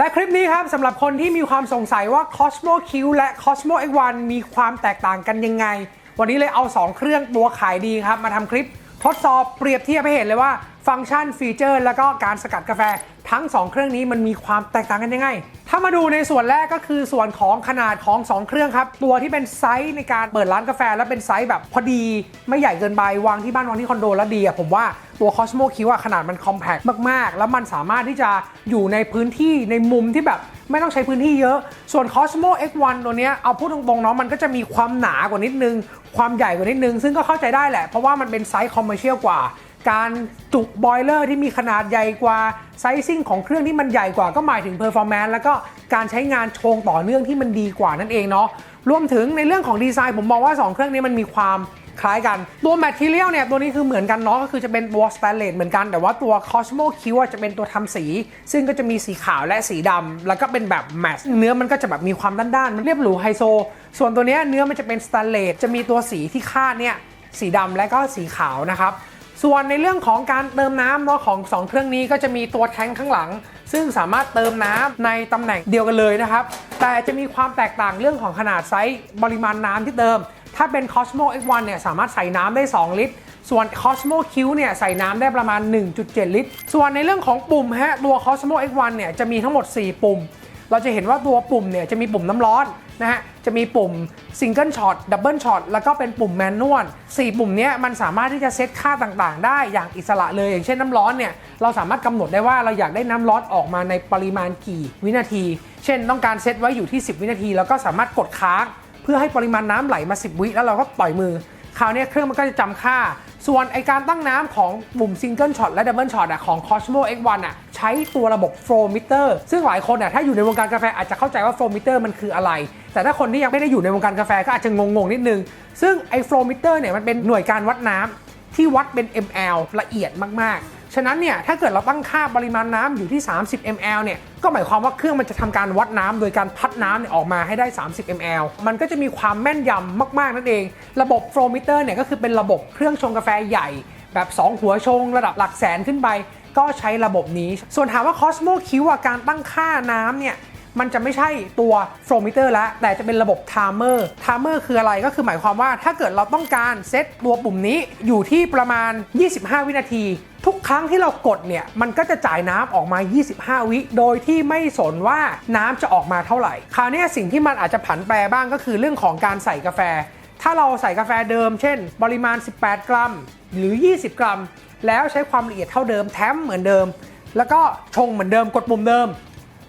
และคลิปนี้ครับสำหรับคนที่มีความสงสัยว่า Cosmo Q และ Cosmo X1 มีความแตกต่างกันยังไง วันนี้เลยเอา 2 เครื่องตัวขายดีครับ มาทำคลิปทดสอบเปรียบเทียบให้เห็นเลยว่า ฟังก์ชันฟีเจอร์ แล้วก็การสกัดกาแฟ ทั้ง 2 เครื่องนี้มันมีความแตกต่างกันยังไง ถ้ามาดูในส่วนแรกก็คือส่วนของขนาดของ 2 เครื่องครับ ตัวที่เป็นไซส์ในการเปิดร้านกาแฟ และเป็นไซส์แบบพอดีไม่ใหญ่เกินไปวางที่บ้านวางที่คอนโดแล้วดีอะผมว่าตัว Cosmo Q อะขนาดมันคอมแพคมาก ๆ แล้วมันสามารถที่จะอยู่ในพื้นที่ในมุมที่แบบไม่ต้องใช้พื้นที่เยอะ ส่วน Cosmo X1 ตัวเนี้ยเอาพูดตรงๆเนาะมันก็จะมีความหนากว่านิดนึง ความใหญ่กว่านิดนึง ซึ่งก็เข้าใจได้แหละ เพราะว่ามันเป็นไซส์คอมเมอร์เชียลกว่า การจุบอยเลอร์ที่มีขนาดใหญ่กว่าไซซิ่งของเครื่องที่มันใหญ่กว่าก็หมายถึงเพอร์ฟอร์แมนซ์แล้วก็การใช้งานชงต่อเนื่องที่มันดีกว่านั่นเองเนาะรวมถึงในเรื่องของดีไซน์ผมมองว่า 2 เครื่องนี้มันมีความคล้ายกัน ตัวแมทเทียลเนี่ย ตัวนี้คือเหมือนกันเนาะก็คือจะเป็นตัวสแตนเลสเหมือนกัน แต่ว่าตัว Cosmo Q จะเป็นตัวทำสี ซึ่งก็จะมีสีขาวและสีดำแล้วก็เป็นแบบแมทเนื้อมันก็จะแบบมีความด้านๆ มันเรียบหรูไฮโซ ส่วนตัวเนี้ยเนื้อมันจะเป็นสแตนเลสจะมีตัวสีที่คาดเนี่ยสีดำและก็สีขาวนะครับ ส่วนในเรื่องของการเติมน้ำเนาะของ 2 เครื่องนี้ก็จะมีตัวแทงข้างหลัง ซึ่งสามารถเติมน้ำในตำแหน่งเดียวกันเลยนะครับ แต่จะมีความแตกต่างเรื่องของขนาดไซส์ปริมาณน้ำที่เติม ถ้าเป็น Cosmo X1 เนี่ยสามารถใส่น้ำได้ 2 ลิตร ส่วน Cosmo Q เนี่ยใส่น้ำได้ประมาณ 1.7 ลิตร ส่วนในเรื่องของปุ่มฮะตัว Cosmo X1 เนี่ยจะมีทั้งหมด 4 ปุ่ม เราจะเห็นว่าตัวปุ่มเนี่ยจะมีปุ่มน้ำร้อนนะฮะ จะมีปุ่มซิงเกิลช็อตดับเบิลช็อตแล้วก็เป็นปุ่มแมนนวล4ปุ่มนี้มันสามารถที่จะเซตค่าต่างๆ ได้อย่างอิสระเลย อย่างเช่นน้ำร้อนเนี่ยเราสามารถกำหนดได้ว่าเราอยากได้น้ำร้อนออกมาในปริมาณกี่วินาที เช่นต้องการเซตไว้อยู่ที่ 10 วินาที แล้วก็สามารถกดค้างเพื่อให้ปริมาณน้ำไหลมา 10 วิแล้วเราก็ปล่อยมือคราวนี้เครื่องมันก็จะจำค่า ส่วนไอการตั้งน้ำของปุ่มซิงเกิลช็อตและดับเบิลช็อตของ Cosmo X1 อะ ใช้ตัวระบบ Flow Meter ซึ่งหลายคนอะถ้าอยู่ในวงการกาแฟอาจจะเข้าใจว่า Flow Meter มันคืออะไร แต่ถ้าคนที่ยังไม่ได้อยู่ในวงการกาแฟก็อาจจะงงๆนิดนึง ซึ่งไอ Flow Meter เนี่ยมันเป็นหน่วยการวัดน้ำที่วัดเป็น ml ละเอียดมากๆ ฉะนั้นเนี่ยถ้าเกิดเราตั้งค่าปริมาณน้ำอยู่ที่ 30 ml เนี่ยก็หมายความว่าเครื่องมันจะทำการวัดน้ำโดยการพัดน้ำเนี่ยออกมาให้ได้ 30 ml มันก็จะมีความแม่นยำมากๆนั่นเอง ระบบ Flow Meter เนี่ยก็คือเป็นระบบเครื่องชงกาแฟใหญ่ แบบ 2 หัวชงระดับหลักแสนขึ้นไป ก็ใช้ระบบนี้ ส่วนถามว่า Cosmo Q อะการตั้งค่าน้ำเนี่ยมันจะไม่ใช่ตัว flow meter แล้ว แต่จะเป็นระบบ timer timer คืออะไรก็คือหมายความว่าถ้าเกิดเราต้องการเซตตัวปุ่มนี้อยู่ที่ประมาณ 25 วินาที ทุกครั้งที่เรากดเนี่ย มันก็จะจ่ายน้ำออกมา 25 วิ โดยที่ไม่สนว่าน้ำจะออกมาเท่าไหร่ คราวนี้สิ่งที่มันอาจจะผันแปรบ้างก็คือเรื่องของการใส่กาแฟ ถ้าเราใส่กาแฟเดิม เช่น ปริมาณ 18 กรัม หรือ 20 กรัม แล้วใช้ความละเอียดเท่าเดิมแถมเหมือนเดิม แล้วก็ชงเหมือนเดิมกดปุ่มเดิม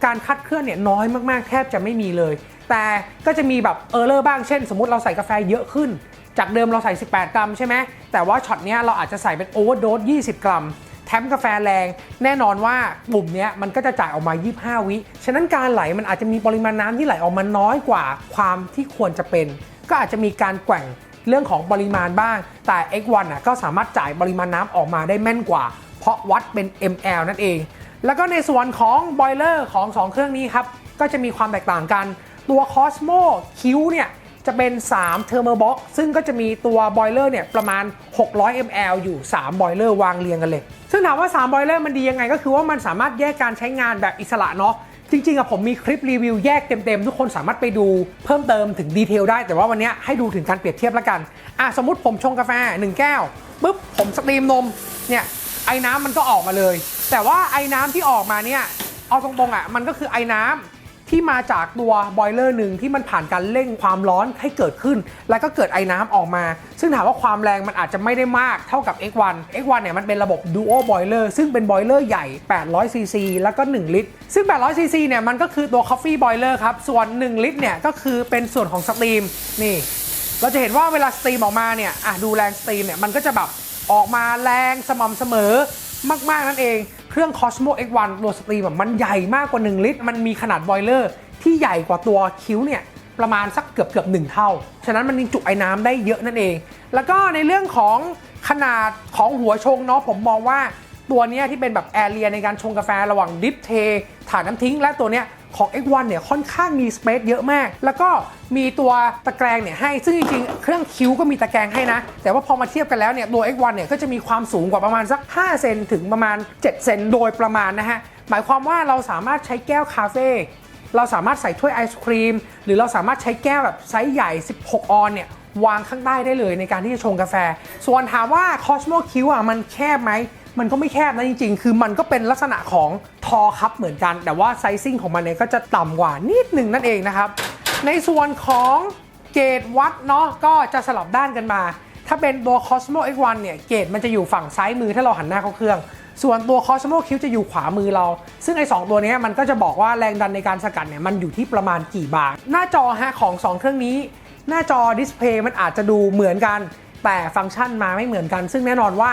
การคัดเคลื่อนเนี่ยน้อยมากๆ แทบจะไม่มีเลย แต่ก็จะมีแบบเออร์เลอร์บ้างเช่น สมมติเราใส่กาแฟเยอะขึ้น จากเดิมเราใส่ 18 กรัมใช่ไหมแต่ว่าช็อตเนี้ยเราอาจจะใส่เป็นโอเวอร์โดส20 กรัมแถมกาแฟแรง แน่นอนว่าปุ่มเนี้ยมันก็จะจ่ายออกมา 25 วิ ฉะนั้นการไหลมันอาจจะมีปริมาณน้ำที่ไหลออกมาน้อยกว่าความที่ควรจะเป็น ก็อาจจะมีการแกว่ง เรื่องของปริมาณบ้าง แต่ X1 อะก็สามารถจ่ายปริมาณน้ำออกมาได้แม่นกว่า เพราะวัดเป็น ml นั่นเอง แล้วก็ในส่วนของบอยเลอร์ของ 2 เครื่องนี้ครับ ก็จะมีความแตกต่างกัน ตัว Cosmo Q เนี่ยจะเป็น 3 t h e r m o box ซึ่งก็จะมีตัวบอยเลอร์เนี่ยประมาณ 600 ml อยู่ 3 บอยเลอร์วางเรียงกันเลย ซึ่งถามว่า 3 บอยเลอร์มันดียังไงก็คือว่ามันสามารถแยกการใช้งานแบบอิสระเนาะ จริงๆอะผมมีคลิปรีวิวแยกเต็มๆ ทุกคนสามารถไปดูเพิ่มเติมถึงดีเทลได้ แต่ว่าวันนี้ให้ดูถึงการเปรียบเทียบแล้วกันอะสมมติผมชงกาแฟ 1 แก้วปุ๊บผมสตรีมนมเนี่ยไอ้น้ำมันก็ออกมาเลย แต่ว่าไอ้น้ำที่ออกมาเนี่ยเอาตรงๆอะมันก็คือไอ้น้ำ ที่มาจากตัวบอยเลอร์หนึ่งที่มันผ่านการเร่งความร้อนให้เกิดขึ้น แล้วก็เกิดไอ้น้ำออกมา ซึ่งถามว่าความแรงมันอาจจะไม่ได้มากเท่ากับ X1 X1 เนี่ยมันเป็นระบบ Duo Boiler ซึ่งเป็นบอยเลอร์ใหญ่ 800 cc แล้วก็ 1 ลิตร ซึ่ง 800 cc เนี่ยมันก็คือตัว Coffee Boiler ครับ ส่วน 1 ลิตรเนี่ยก็คือเป็นส่วนของสตรีมนี่ เราจะเห็นว่าเวลาสตรีมออกมาเนี่ยอะดูแรงสตรีมเนี่ยมันก็จะแบบออกมาแรงสม่ำเสมอมากๆนั่นเอง เครื่อง Cosmo X1 ตัวสตรีมมันใหญ่มากกว่า 1 ลิตร มันมีขนาดบอยเลอร์ที่ใหญ่กว่าตัวคิ้วเนี่ยประมาณสักเกือบเกือบหนึ่งเท่า ฉะนั้นมันจุไอ้น้ำได้เยอะนั่นเอง แล้วก็ในเรื่องของขนาดของหัวชงเนาะผมมองว่าตัวเนี้ยที่เป็นแบบแอเรียในการชงกาแฟระหว่างดิฟเทถ่านน้ำทิ้ง และตัวเนี้ย ของ X1 เนี่ยค่อนข้างมีสเปซเยอะมาก แล้วก็มีตัวตะแกรงเนี่ยให้ ซึ่งจริงๆ เครื่องคิ้วก็มีตะแกรงให้นะ แต่ว่าพอมาเทียบกันแล้วเนี่ยตัว X1 เนี่ยก็จะมีความสูงกว่าประมาณสัก 5 เซนถึงประมาณ 7 เซนโดยประมาณนะฮะ หมายความว่าเราสามารถใช้แก้วคาเฟ่เราสามารถใส่ถ้วยไอศครีม หรือเราสามารถใช้แก้วแบบไซส์ใหญ่ 16 ออนเนี่ยวางข้างใต้ได้เลยในการที่จะชงกาแฟ ส่วนถามว่า Cosmo Q อะมันแคบไหม มันก็ไม่แคบนะจริง ๆ คือมันก็เป็นลักษณะของทอคัพเหมือนกัน แต่ว่าไซซิ่งของมันเนี่ยก็จะต่ำกว่านิดหนึ่งนั่นเองนะครับ ในส่วนของเกจวัดเนาะก็จะสลับด้านกันมา ถ้าเป็นตัว Cosmo X1 เนี่ยเกจมันจะอยู่ฝั่งซ้ายมือถ้าเราหันหน้าเข้าเครื่อง ส่วนตัว Cosmo Q จะอยู่ขวามือเรา ซึ่งไอ้สองตัวนี้มันก็จะบอกว่าแรงดันในการสกัดเนี่ยมันอยู่ที่ประมาณกี่บาร์หน้าจอฮะของ 2 เครื่องนี้ หน้าจอดิสเพย์มันอาจจะดูเหมือนกัน แต่ฟังก์ชันมาไม่เหมือนกัน ซึ่งแน่นอนว่า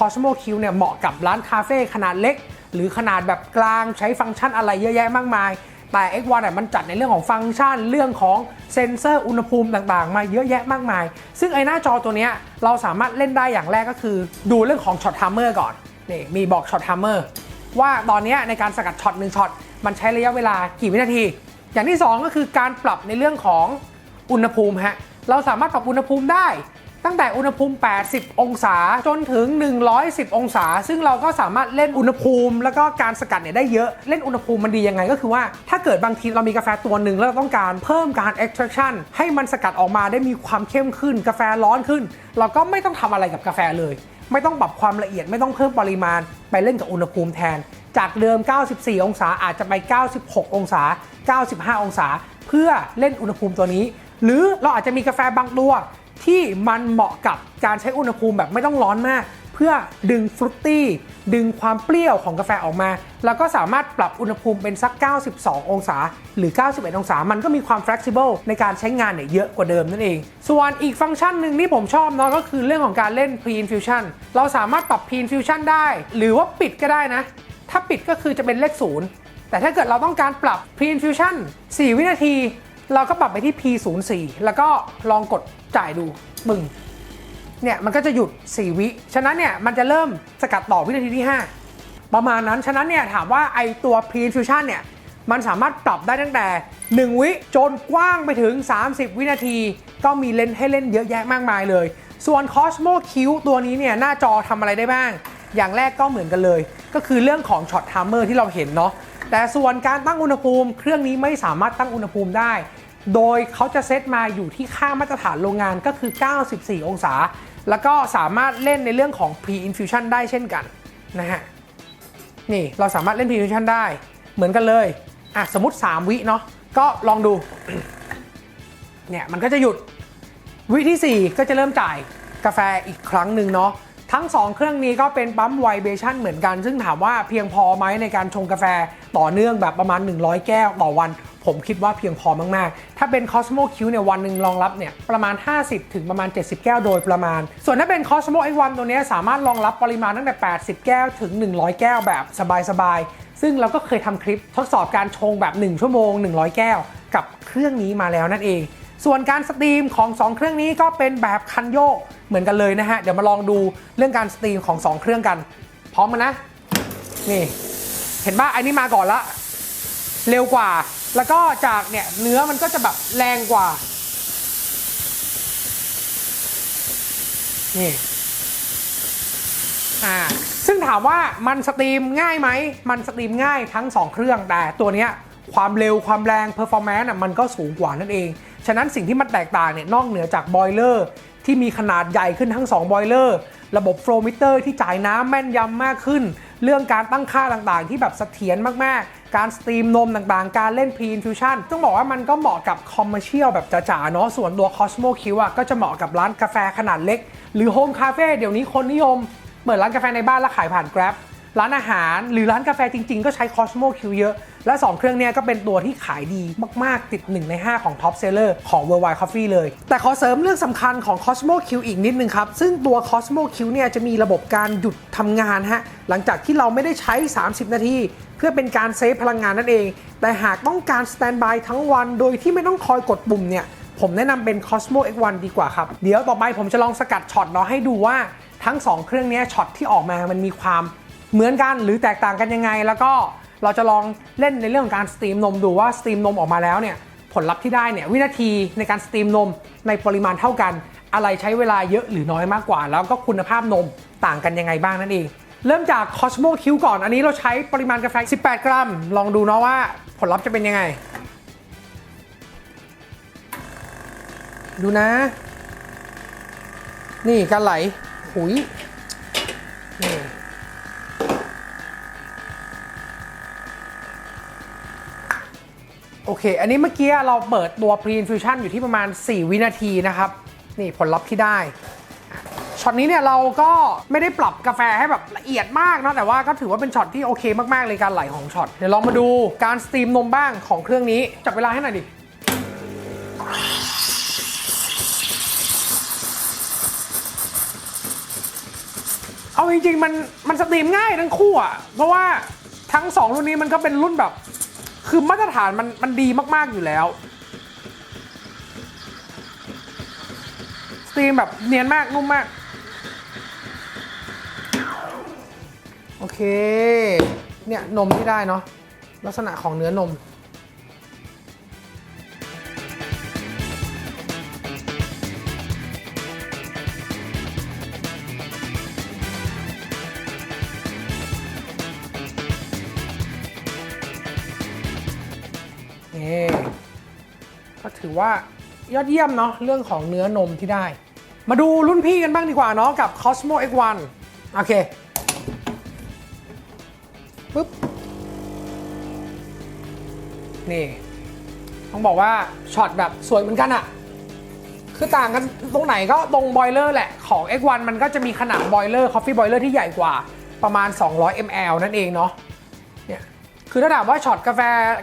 Cosmo Q เนี่ยเหมาะกับร้านคาเฟ่ขนาดเล็ก หรือขนาดแบบกลางใช้ฟังก์ชันอะไรเยอะแยะมากมาย แต่ X1 เนี่ยมันจัดในเรื่องของฟังก์ชันเรื่องของเซ็นเซอร์อุณหภูมิต่างๆ มาเยอะแยะมากมาย ซึ่งไอ้หน้าจอตัวเนี้ยเราสามารถเล่นได้อย่างแรกก็คือ ดูเรื่องของช็อตทัมเมอร์ก่อนนี่มีบอกช็อตทัมเมอร์ว่าตอนเนี้ยในการสกัดช็อตหนึ่งช็อตมันใช้ระยะเวลากี่วินาที อย่างที่สองก็คือการปรับในเรื่องของอุณหภูมิฮะเราสามารถปรับอุณหภูมิได้ ตั้งแต่อุณหภูมิ 80 องศาจนถึง 110 องศา ซึ่งเราก็สามารถเล่นอุณหภูมิ แล้วก็การสกัดเนี่ยได้เยอะ เล่นอุณหภูมิมันดียังไงก็คือว่า ถ้าเกิดบางทีเรามีกาแฟตัวหนึ่งแล้วเราต้องการเพิ่มการ extraction ให้มันสกัดออกมาได้มีความเข้มขึ้น กาแฟร้อนขึ้น เราก็ไม่ต้องทำอะไรกับกาแฟเลย ไม่ต้องปรับความละเอียดไม่ต้องเพิ่มปริมาณ ไปเล่นกับอุณหภูมิแทน จากเดิม 94 องศาอาจจะไป 96 องศา 95 องศา เพื่อเล่นอุณหภูมิตัวนี้ หรือเราอาจจะมีกาแฟบางตัว ที่มันเหมาะกับการใช้อุณหภูมิแบบไม่ต้องร้อนมาก เพื่อดึงฟรุตตี้ดึงความเปรี้ยวของกาแฟออกมา แล้วก็สามารถปรับอุณหภูมิเป็นสัก 92 องศา หรือ 91 องศา มันก็มีความ flexible ในการใช้งานเนี่ยเยอะกว่าเดิมนั่นเอง ส่วนอีกฟังก์ชันหนึ่งที่ผมชอบเนาะก็คือเรื่องของการเล่น pre infusion เราสามารถปรับ pre infusion ได้ หรือว่าปิดก็ได้นะ ถ้าปิดก็คือจะเป็นเลขศูนย์แต่ถ้าเกิดเราต้องการปรับ pre infusion 4 วินาที เราก็ปรับไปที่ P04 แล้วก็ลองกด จ่ายดูปึ้งเนี่ยมันก็จะหยุด 4 วิ ฉะนั้นเนี่ยมันจะเริ่มสกัดต่อวินาทีที่ 5 ประมาณนั้น ฉะนั้นเนี่ยถามว่าไอตัว Pre Infusion เนี่ยมันสามารถปรับได้ตั้งแต่ 1 วิจนกว้างไปถึง 30 วินาที ก็มีเลนให้เล่นเยอะแยะมากมายเลย ส่วน Cosmo Q ตัวนี้เนี่ยหน้าจอทำอะไรได้บ้าง อย่างแรกก็เหมือนกันเลย ก็คือเรื่องของช็อตไทม์เมอร์ที่เราเห็นเนาะแต่ส่วนการตั้งอุณหภูมิ เครื่องนี้ไม่สามารถตั้งอุณหภูมิได้ โดยเขาจะเซตมาอยู่ที่ค่ามาตรฐานโรงงานก็คือ 94 องศา แล้วก็สามารถเล่นในเรื่องของ pre infusion ได้เช่นกันนะฮะ นี่เราสามารถเล่น pre infusion ได้เหมือนกันเลย อะสมมติ 3 วิเนาะ ก็ลองดู เนี่ยมันก็จะหยุด วิที่ 4 ก็จะเริ่มจ่ายกาแฟอีกครั้งหนึ่งเนาะ ทั้ง 2 เครื่องนี้ก็เป็นปั๊มไวเบชั่นเหมือนกัน ซึ่งถามว่าเพียงพอไหมในการชงกาแฟต่อเนื่องแบบประมาณ 100 แก้วต่อวัน ผมคิดว่าเพียงพอมาก ๆ ถ้าเป็น Cosmo Q เนี่ยวันหนึ่งรองรับเนี่ยประมาณ 50 ถึงประมาณ 70 แก้วโดยประมาณ ส่วนถ้าเป็น Cosmo X1 ตัวนี้สามารถรองรับปริมาณตั้งแต่ 80 แก้วถึง 100 แก้วแบบสบาย ๆ ซึ่งเราก็เคยทำคลิปทดสอบการชงแบบ 1 ชั่วโมง 100 แก้ว กับเครื่องนี้มาแล้วนั่นเอง ส่วนการสตรีมของ 2 เครื่องนี้ก็เป็นแบบคันโยกเหมือนกันเลยนะฮะเดี๋ยวมาลองดูเรื่องการสตรีมของ 2 เครื่องกัน พร้อมกันนะนี่เห็นป่ะอันนี้มาก่อนละเร็วกว่า แล้วก็จากเนี่ยเนื้อมันก็จะแบบแรงกว่า นี่อ่าซึ่งถามว่ามันสตรีมง่ายไหม มันสตรีมง่ายทั้ง 2 เครื่องแต่ตัวเนี้ยความเร็วความแรงเพอร์ฟอร์แมนซ์มันก็สูงกว่านั่นเอง ฉะนั้นสิ่งที่มันแตกต่างเนี่ยนอกเหนือจากบอยเลอร์ที่มีขนาดใหญ่ขึ้นทั้ง2บอยเลอร์ระบบโฟลมิเตอร์ที่จ่ายน้ำแม่นยำมากขึ้น เรื่องการตั้งค่าต่างๆ ที่แบบเสถียรมากๆ การสตรีมนมต่างๆ การเล่น Pre Infusion ต้องบอกว่ามันก็เหมาะกับคอมเมอร์เชียลแบบจ๋าๆเนาะส่วนตัว Cosmo Q อะก็จะเหมาะกับร้านกาแฟขนาดเล็ก หรือโฮมคาเฟ่เดี๋ยวนี้คนนิยมเปิดร้านกาแฟในบ้านแล้วขายผ่าน Grab ร้านอาหารหรือร้านกาแฟจริง ๆ ก็ใช้ Cosmo Q เยอะ และ 2 เครื่องนี้ก็เป็นตัวที่ขายดีมาก ๆ ติด 1 ใน 5 ของ Top Seller ของ Worldwide Coffee เลย แต่ขอเสริมเรื่องสำคัญของ Cosmo Q อีกนิดนึงครับ ซึ่งตัว Cosmo Q เนี่ยจะมีระบบการหยุดทำงานฮะหลังจากที่เราไม่ได้ใช้ 30 นาที เพื่อเป็นการเซฟพลังงานนั่นเอง แต่หากต้องการสแตนบายทั้งวัน โดยที่ไม่ต้องคอยกดปุ่มเนี่ยผมแนะนำเป็น Cosmo X1 ดีกว่าครับ เดี๋ยวต่อไปผมจะลองสกัดช็อตเนาะให้ดูว่าทั้ง 2 เครื่องนี้ช็อตที่ออกมามันมีความ เหมือนกันหรือแตกต่างกันยังไง แล้วก็เราจะลองเล่นในเรื่องของการสตรีมนมดูว่าสตรีมนมออกมาแล้วเนี่ยผลลัพธ์ที่ได้เนี่ยวินาทีในการสตรีมนมในปริมาณเท่ากัน อะไรใช้เวลาเยอะหรือน้อยมากกว่า แล้วก็คุณภาพนมต่างกันยังไงบ้างนั่นเองเริ่มจาก Cosmo Q ก่อน อันนี้เราใช้ปริมาณกาแฟ 18 กรัม ลองดูเนาะว่าผลลัพธ์จะเป็นยังไง ดูนะ นี่การไหลหุย โอเค อันนี้เมื่อกี้เราเปิดตัว Pre Infusion อยู่ที่ประมาณ 4 วินาทีนะครับ นี่ผลลัพธ์ที่ได้ช็อตนี้เนี่ยเราก็ไม่ได้ปรับกาแฟให้แบบละเอียดมากนะแต่ว่าก็ถือว่าเป็นช็อตที่โอเคมากๆเลยการไหลของช็อตเดี๋ยวลองมาดูการสตรีมนมบ้างของเครื่องนี้จับเวลาให้หน่อยดิเอาจริงๆมันมันสตรีมง่ายทั้งคู่อะเพราะว่าทั้งสองรุ่นนี้มันก็เป็นรุ่นแบบ คือมาตรฐานมันมันดีมากๆอยู่แล้วสตรีมแบบเนียนมากนุ่มมาก โอเค เนี่ยนมที่ได้เนาะลักษณะของเนื้อนม ถือว่ายอดเยี่ยมเนาะเรื่องของเนื้อนมที่ได้ มาดูรุ่นพี่กันบ้างดีกว่าเนาะกับ Cosmo X1 โอเคปึ๊บนี่ ต้องบอกว่าช็อตแบบสวยเหมือนกันอะคือต่างกันตรงไหนก็ตรงบอยเลอร์แหละ ของ X1 มันก็จะมีขนาดบอยเลอร์ Coffee Boiler ที่ใหญ่กว่าประมาณ 200 ml นั่นเองเนาะ คือถ้าถามว่าช็อตกาแฟ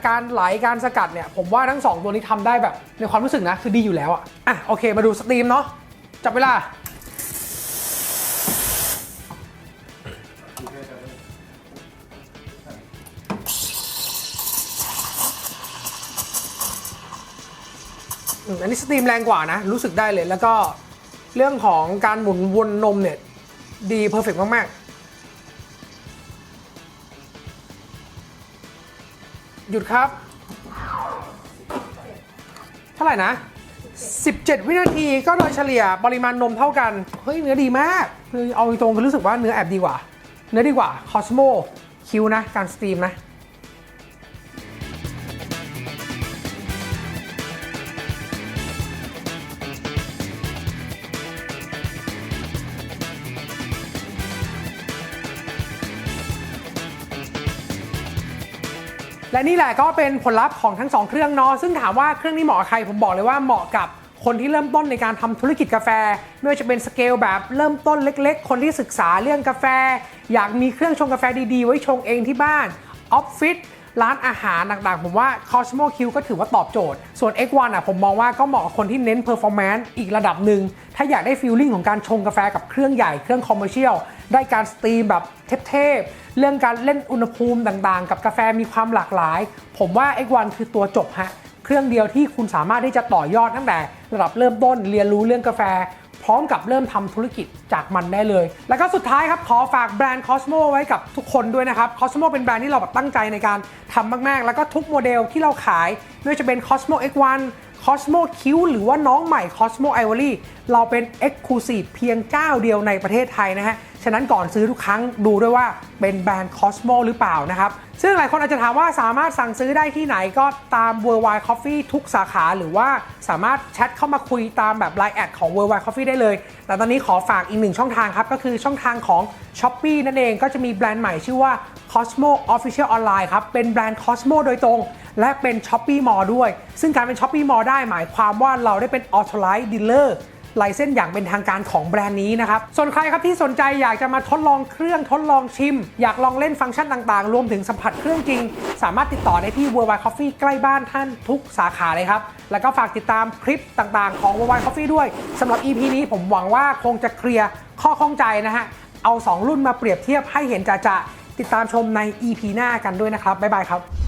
การไหลการสกัดเนี่ยผมว่าทั้ง 2 ตัวนี้ทำได้แบบในความรู้สึกนะ คือดีอยู่แล้วอะอะโอเคมาดูสตรีมเนาะจับเวลา อันนี้สตรีมแรงกว่านะ รู้สึกได้เลยแล้วก็เรื่องของการหมุนวนนมเนี่ย ดีเพอร์เฟกมาก ๆ หยุดครับ เท่าไหร่นะ 17 วินาทีก็โดยเฉลี่ยปริมาณนมเท่ากัน เฮ้ย เนื้อดีมาก คือเอาตรงๆคือรู้สึกว่าเนื้อแอบดีกว่า เนื้อดีกว่าคอสโมคิวนะ การสตรีมนะ และนี่แหละก็เป็นผลลัพธ์ของทั้ง 2 เครื่องเนาะซึ่งถามว่าเครื่องนี้เหมาะใครผมบอกเลยว่าเหมาะกับคนที่เริ่มต้นในการทำธุรกิจกาแฟ ไม่ว่าจะเป็นสเกลแบบเริ่มต้นเล็กๆ คนที่ศึกษาเรื่องกาแฟ อยากมีเครื่องชงกาแฟดีๆ ไว้ชงเองที่บ้านออฟฟิศ ร้านอาหารต่างๆ ผมว่า Cosmo Q ก็ถือว่าตอบโจทย์ ส่วน X1 อะผมมองว่าก็เหมาะกับคนที่เน้น performance อีกระดับหนึ่ง ถ้าอยากได้ฟีลลิ่งของการชงกาแฟกับเครื่องใหญ่เครื่องคอมเมอร์เชียลได้การสตรีมแบบเทพๆเรื่องการเล่นอุณหภูมิต่างๆ กับกาแฟมีความหลากหลาย ผมว่า X1 คือตัวจบฮะเครื่องเดียวที่คุณสามารถที่จะต่อยอดตั้งแต่ระดับเริ่มต้นเรียนรู้เรื่องกาแฟ ร้อมกับเริ่มทำธุรกิจจากมันได้เลย แล้วก็สุดท้ายครับ ขอฝากแบรนด์ Cosmo ไว้กับทุกคนด้วยนะครับ Cosmo เป็นแบรนด์ที่เราแบบตั้งใจในการทำมาก ๆ แล้วก็ทุกโมเดลที่เราขายไม่ว่าจะเป็น Cosmo X1 Cosmo Q หรือว่าน้องใหม่ Cosmo Ivory เราเป็น Exclusive เพียงเจ้าเดียวในประเทศไทยนะฮะ ฉะนั้นก่อนซื้อทุกครั้งดูด้วยว่าเป็นแบรนด์ Cosmo หรือเปล่านะครับ ซึ่งหลายคนอาจจะถามว่าสามารถสั่งซื้อได้ที่ไหนก็ตาม Worldwide Coffee ทุกสาขาหรือว่าสามารถแชทเข้ามาคุยตามแบบ Line แอดของ Worldwide Coffee ได้เลย แต่ตอนนี้ขอฝากอีกหนึ่งช่องทางครับ ก็คือช่องทางของ s h o p e e นั่นเองก็จะมีแบรนด์ใหม่ชื่อว่า Cosmo Official Online ครับเป็นแบรนด์ Cosmo โดยตรง และเป็น s h o p e e Mall ด้วย ซึ่งการเป็น s h o p e e Mall ได้หมายความว่าเราได้เป็น Authorized Dealer ไลเส้นอย่างเป็นทางการของแบรนด์นี้นะครับ ส่วนใครครับที่สนใจอยากจะมาทดลองเครื่องทดลองชิม อยากลองเล่นฟังก์ชันต่างๆ รวมถึงสัมผัสเครื่องจริง สามารถติดต่อได้ที่ Worldwide Coffee ใกล้บ้านท่านทุกสาขาเลยครับ แล้วก็ฝากติดตามคลิปต่างๆ ของ Worldwide Coffee ด้วยสำหรับ EP นี้ผมหวังว่าคงจะเคลียร์ข้อข้องใจนะฮะ เอา 2 รุ่นมาเปรียบเทียบให้เห็นจะๆติดตามชมใน EP หน้ากันด้วยนะครับบ๊ายบายครับ